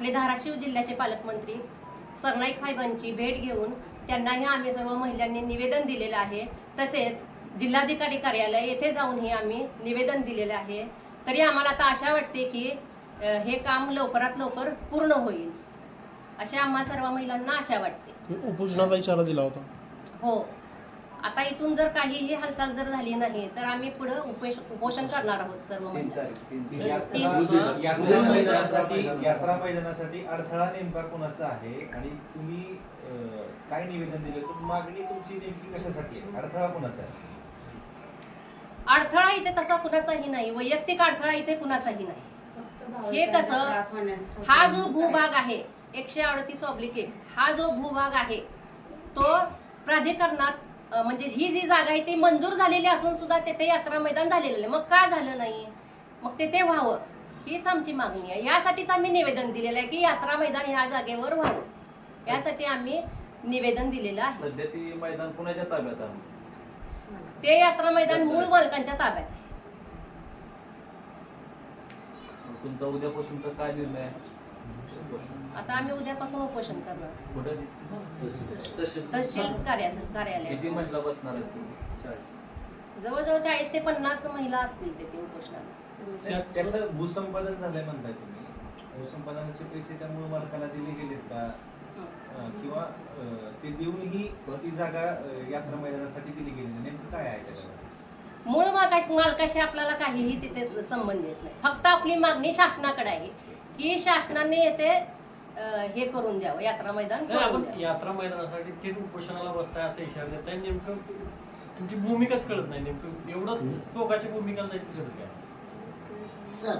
आपले धाराशिव जिल्ह्याचे पालकमंत्री सरनाईक साहेबांची भेट घेऊन त्यांनाही आम्ही सर्व महिलांनी निवेदन दिलेलं आहे. तसेच जिल्हाधिकारी कार्यालय येथे जाऊनही आम्ही निवेदन दिलेलं आहे. तरी आम्हाला आता आशा वाटते की हे काम लवकरात लवकर पूर्ण होईल. अशी आम्हा सर्व महिलांना आशा वाटते. उपोषणाचा इशारा दिला होता. हो. आता इथून जर काहीही हालचाल जर झाली नाही तर आम्ही पुढे उपोषण करणार आहोत सर्व यात्रा मैदानासाठी अडथळा नेमका कोणाचा आहे? आणि तुम्ही काय निवेदन दिले? तर मागणी तुमची नेमकी कशासाठी आहे? अडथळा कोणाचा आहे? अडथळा इथे तसा कुणाचाही नाही. वैयक्तिक अडथळा इथे कुणाचाही नाही. हे कसं? हा जो भूभाग आहे एकशे अडतीस ऑब्लिक एक हा जो भूभाग आहे तो प्राधिकरणात म्हणजे ही जी जागा आहे ती मंजूर झालेली असून सुद्धा तेथे यात्रा मैदान झालेलं मग का झालं नाही? मग तेथे व्हावं. हीच आमची मागणी आहे. यासाठीच आम्ही निवेदन दिलेलं आहे की यात्रा मैदान ह्या जागेवर व्हावं. यासाठी आम्ही निवेदन दिलेलं आहे. सध्या ती मैदान कुणाच्या ताब्यात आहे. ते यात्रा मैदान मूळ मालकांच्या ताब्यात आहे. तुमचा उद्यापासूनचा काय निर्णय आहे? आता आम्ही उद्यापासून उपोषण करणार. कुठे? तहसील. कार्या महिला बसणार आहेत तुम्ही? जवळजवळ चाळीस ते पन्नास महिला असतील तिथे उपोषणाला. त्या- त्याचं भूसंपादन झालंय म्हणताय तुम्ही. भूसंपादनाचे पैसे त्या मूळ मालकाला दिले गेलेत का? अं, किंवा अं, ते देऊनही ती जागा अं, यात्रा मैदानासाठी दिली गेली नाही. नेमकं काय आहे त्याच्यामध्ये मूळ मालकाशी मालकाशी आपल्याला काहीही तिथे संबंध येत नाही. फक्त आपली मागणी शासनाकडे आहे. की शासनाने येथे अं, हे करून द्यावं यात्रा मैदान नाही, करून आपण द्यावं. यात्रा मैदानासाठी थेट उपोषणाला बसताय असं इशारा देताय. नेमकं तुमची भूमिकाच कळत नाही. नेमकं एवढं टोकाची भूमिका जायची गरज काय? सर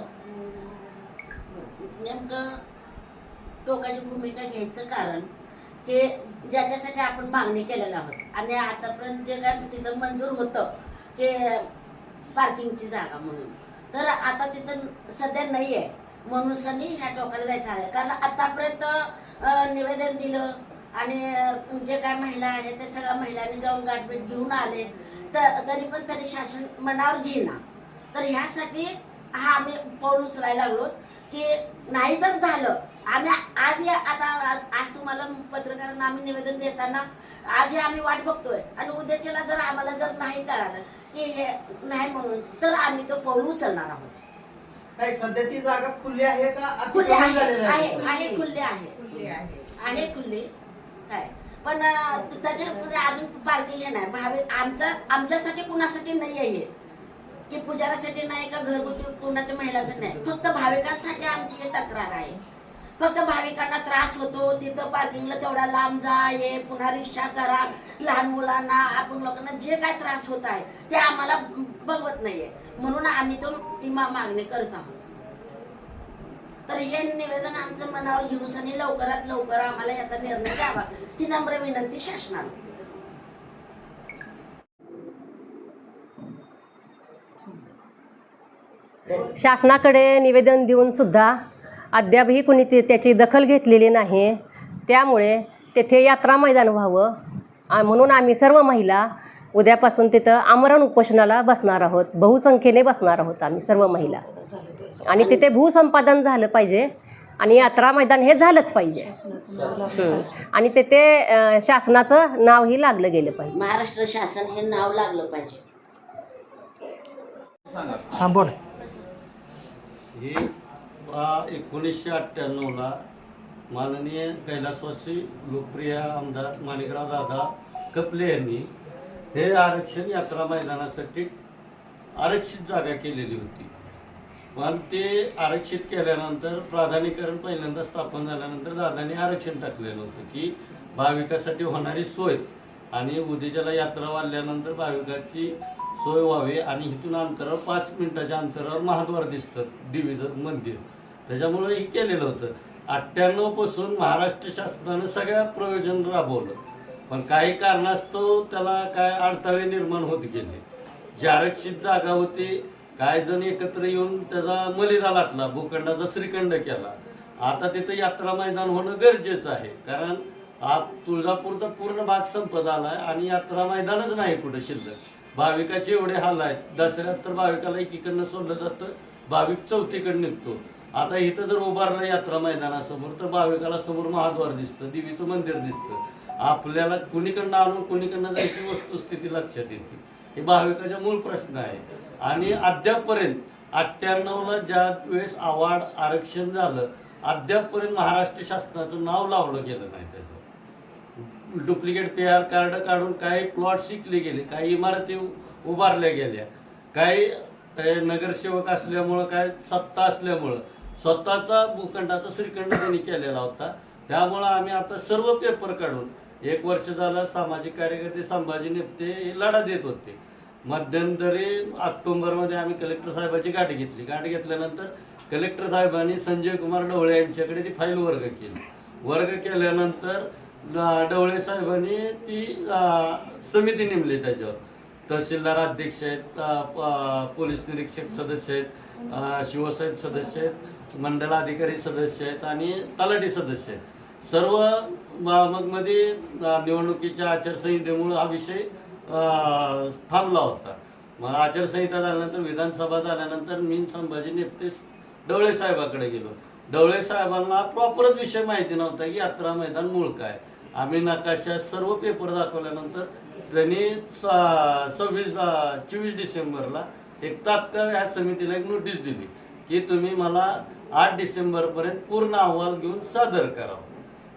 नेमकं टोकाची भूमिका घ्यायचं कारण की ज्याच्यासाठी आपण मागणी केलेलं आहोत. आणि आतापर्यंत जे काय तिथं मंजूर होतं की पार्किंगची जागा म्हणून. तर आता तिथं सध्या नाही आहे म्हणून ह्या टोकाला जायचं आहे. कारण आतापर्यंत निवेदन दिलं आणि जे काय महिला आहे ते सगळ्या महिलांनी जाऊन गाठभेट घेऊन आले. तर तरी पण त्यांनी शासन मनावर घेणार तर ह्यासाठी हा आम्ही पाऊल उचलायला लागलो की नाही जर झालं आम्ही आज या आता आज तुम्हाला पत्रकारांना आम्ही निवेदन देताना आज हे आम्ही वाट बघतोय. आणि उद्याच्याला जर आम्हाला जर नाही कळालं की हे नाही म्हणून तर आम्ही तो पाऊल उचलणार आहोत. काय सध्या ती जागा खुली आहे का? खुले अतिक्रमण आहे झालेलं आहे. आहे खुले आहे. खुली आहे. आहे खुले. काय? पण अं, त- त्याच्यामध्ये अजून पार्किंग हे नाही. भावे आमचा आमच्यासाठी कुणासाठी नाही आहे हे. की पुजारासाठी नाही का घरगुती कुणाच्या महिलासाठी नाही. फक्त भाविकांसाठी आमची हे तक्रार आहे. फक्त भाविकांना त्रास होतो तिथं पार्किंगला तेवढा लांब जा ये पुन्हा रिक्षा करा लहान मुलांना आपण लोकांना जे काय त्रास होत आहे ते आम्हाला बघवत नाहीये. म्हणून आम्ही तो ती मागणी करत आहोत. तर हे निवेदन आमचं मनावर घेऊन सनी लवकरात लवकर आम्हाला याचा निर्णय द्यावा ही नम्र विनंती शासनाला. शासनाकडे निवेदन देऊन सुद्धा अद्यापही कुणी ते त्याची दखल घेतलेली नाही. त्यामुळे तेथे यात्रा मैदान व्हावं. आ- म्हणून आम्ही सर्व महिला उद्यापासून तिथं आमरण उपोषणाला बसणार आहोत. बहुसंख्येने बसणार आहोत आम्ही सर्व महिला. आणि तिथे भूसंपादन झालं पाहिजे आणि यात्रा मैदान हे झालंच पाहिजे. आणि तिथे शासनाचं नावही लागलं गेलं पाहिजे. महाराष्ट्र शासन हे नाव लागलं पाहिजे. हां बोल एकोणीसशे अठ्ठ्याण्णवला माननीय कैलासवासी लोकप्रिय आमदार माणिकराव दादा कपले यांनी हे आरक्षण यात्रा मैदानासाठी आरक्षित जागा केलेली होती. पण ते आरक्षित केल्यानंतर प्राधान्यकरण पहिल्यांदा स्थापन झाल्यानंतर दादांनी आरक्षण टाकलेलं होतं की भाविकासाठी होणारी सोय आणि उद्याच्याला यात्रा वाढल्यानंतर भाविकाची सोय व्हावी आणि इथून अंतरावर पाच मिनिटाच्या अंतरावर महाद्वार दिसतं देवीचं मंदिर. त्याच्यामुळं हे केलेलं होतं. अठ्ठ्याण्णवपासून महाराष्ट्र शासनानं सगळ्या प्रयोजन राबवलं. पण काही कारणास्तव त्याला काय अडथळे निर्माण होत गेले. जी आरक्षित जागा होती काय जण एकत्र येऊन त्याचा मलिदा लाटला भूखंडाचा श्रीखंड केला. आता तिथं यात्रा मैदान होणं गरजेचं आहे. कारण आप तुळजापूरचा पूर्ण भाग संपत आलाय आणि यात्रा मैदानच नाही कुठं शिल्लक. भाविकाचे एवढे हाल आहेत दसऱ्यात तर भाविकाला एकीकडनं सोडलं जातं भाविक चौथीकडे निघतो. आता इथं जर उभारलं यात्रा मैदानासमोर तर भाविकाला समोर महाद्वार दिसतं देवीचं मंदिर दिसतं. आपल्याला कुणीकडनं आणून कुणीकडनं जायची वस्तुस्थिती लक्षात येते. हे भाविकाचा मूळ प्रश्न आहे. आणि अद्यापपर्यंत अठ्ठ्याण्णवला ज्या वेळेस आवाड आरक्षण झालं अद्यापपर्यंत महाराष्ट्र शासनाचं नाव लावलं गेलं नाही त्याचं. डुप्लिकेट पी आर कार्ड काढून काही प्लॉट शिकले गेले काही इमारती उभारल्या गेल्या काही नगरसेवक असल्यामुळं काय सत्ता असल्यामुळं स्वतःचा भूखंडाचा श्रीखंड त्यांनी केलेला होता. त्यामुळं आम्ही आता सर्व पेपर काढून एक वर्ष झालं सामाजिक कार्यकर्ते संभाजी नेपते हे लढा देत होते. मध्यंतरी ऑक्टोंबरमध्ये आम्ही कलेक्टर साहेबाची गाठ घेतली. गाठ घेतल्यानंतर कलेक्टर साहेबांनी संजय कुमार ढवळे यांच्याकडे ती फाईल वर्ग केली. वर्ग केल्यानंतर डवळे साहेबांनी ती समिती नेमली त्याच्यावर. तहसीलदार अध्यक्ष आहेत प- पोलीस निरीक्षक सदस्य आहेत शिवसाहेब सदस्य आहेत मंडलाधिकारी सदस्य आहेत आणि तलाठी सदस्य आहेत. सर्व मग मध्ये निवडणुकीच्या आचारसंहितेमुळे हा विषय थांबला होता. मग आचारसंहिता झाल्यानंतर विधानसभा झाल्यानंतर मी संभाजी नेपते डवळे साहेबाकडे गेलो. डवळे साहेबांना प्रॉपरच विषय माहिती नव्हता की यात्रा मैदान मूळ काय. आम्ही नकाशा सर्व पेपर दाखवल्यानंतर त्यांनी स- सव्वीस चोवीस डिसेंबरला एक तात्काळ ह्या समितीला एक नोटीस दिली की तुम्ही मला आठ डिसेंबरपर्यंत पूर्ण अहवाल घेऊन सादर करावा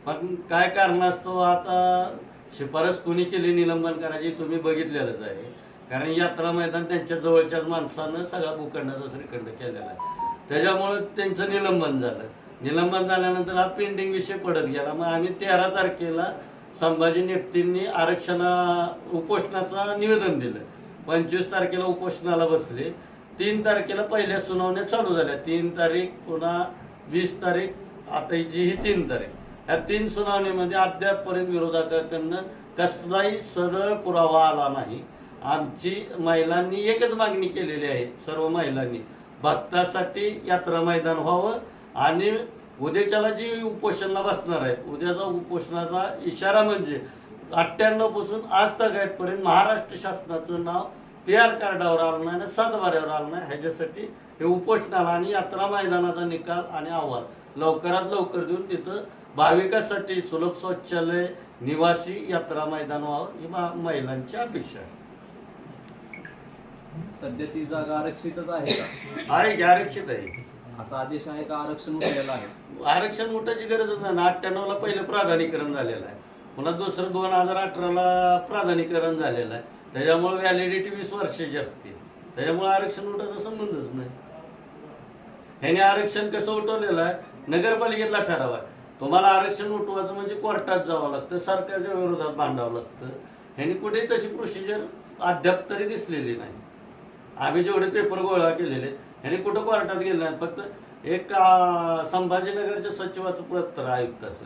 पण काय कारणास्तव आता? शिफारस कोणी केली निलंबन करायची तुम्ही बघितलेलंच आहे. कारण यात्रा मैदान त्यांच्या जवळच्याच माणसानं सगळा भूखंडाचा श्रीखंड केलेला आहे. त्याच्यामुळं त्यांचं निलंबन झालं. निलंबन झाल्यानंतर हा पेंडिंग विषय पडत गेला. मग आम्ही तेरा तारखेला संभाजी नेप्तींनी आरक्षणा उपोषणाचं निवेदन दिलं. पंचवीस तारखेला उपोषणाला बसले. तीन तारखेला पहिल्या सुनावण्या चालू झाल्या. तीन तारीख पुन्हा वीस तारीख आता जी ही तीन तारीख. या तीन सुनावणीमध्ये अद्यापपर्यंत विरोधकांकडनं कसलाही सरळ पुरावा आला नाही. आमची महिलांनी एकच मागणी केलेली आहे सर्व महिलांनी. भक्तासाठी यात्रा मैदान व्हावं आणि उद्याच्याला जी उपोषणाला बसणार आहेत उद्याचा उपोषणाचा इशारा म्हणजे अठ्ठ्याण्णवपासून आज आहेतपर्यंत महाराष्ट्र शासनाचं नाव पी आर कार्डावर आलं नाही आणि सातबाऱ्यावर आलं नाही. ह्याच्यासाठी हे उपोषणाला आणि यात्रा मैदानाचा निकाल आणि अहवाल लवकरात लवकर देऊन तिथं भाविकासाठी सुलभ शौचालय निवासी यात्रा मैदान व्हावं ही महिलांची अपेक्षा आहे. सध्या ती जागा आरक्षितच आहे का? की आरक्षित आहे? असा आदेश आहे का आरक्षण उठलेलं आहे? आरक्षण उठायची गरजच नाही. ना अठ्ठ्याण्णवला पहिलं प्राधान्यकरण झालेलं आहे. पुन्हा दुसरं दोन हजार अठराला प्राधान्यकरण झालेलं आहे. त्याच्यामुळे व्हॅलिडिटी वीस वर्षाची असते. त्याच्यामुळे आरक्षण उठायचा संबंधच नाही. ह्याने आरक्षण कसं उठवलेलं आहे? नगरपालिकेतला ठराव आहे. तुम्हाला आरक्षण उठवायचं म्हणजे कोर्टात जावं लागतं सरकारच्या विरोधात भांडावं लागतं. ह्याने कुठेही तशी प्रोसिजर अद्याप तरी दिसलेली नाही. आम्ही जेवढे पेपर गोळा केलेले ह्याने कुठं कोर्टात गेले नाहीत. फक्त एक संभाजीनगरच्या सचिवाचं पत्र आयुक्ताचं.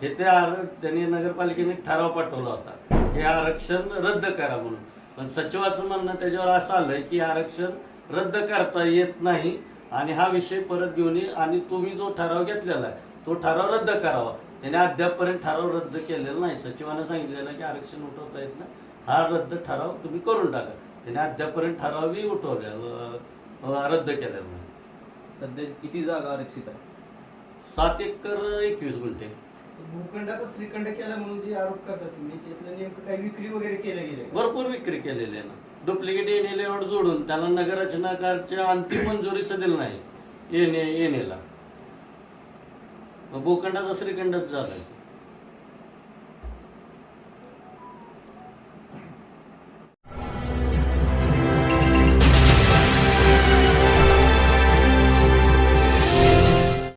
हे ते आर त्यांनी नगरपालिकेने ठराव पाठवला होता हे आरक्षण रद्द करा म्हणून. पण सचिवाचं म्हणणं त्याच्यावर असं आलंय की आरक्षण रद्द करता येत नाही आणि हा विषय परत घेऊन ये आणि तुम्ही जो ठराव घेतलेला आहे तो ठराव रद्द करावा. त्याने अद्यापपर्यंत ठराव रद्द केलेला नाही. सचिवानं सांगितलेलं की आरक्षण उठवता येत नाही. हा रद्द ठराव तुम्ही करून टाका. त्याने अद्यापपर्यंत ठरावही उठवलेला अं, रद्द केलेला नाही सध्या किती जागा आरक्षित आहे सात एकर एकवीस गुंठे. भूखंडाचा श्रीखंड केला म्हणून जे आरोप करता तुम्ही त्यातलं नेमकं काही विक्री वगैरे केलं गेले भरपूर विक्री केलेली आहे ना. डुप्लिकेट एन लेआउट जोडून त्याला नगररचनाकारच्या अंतिम मंजुरी दिली नाही. एन एनेला भूखंडाचा श्रीखंडच झाला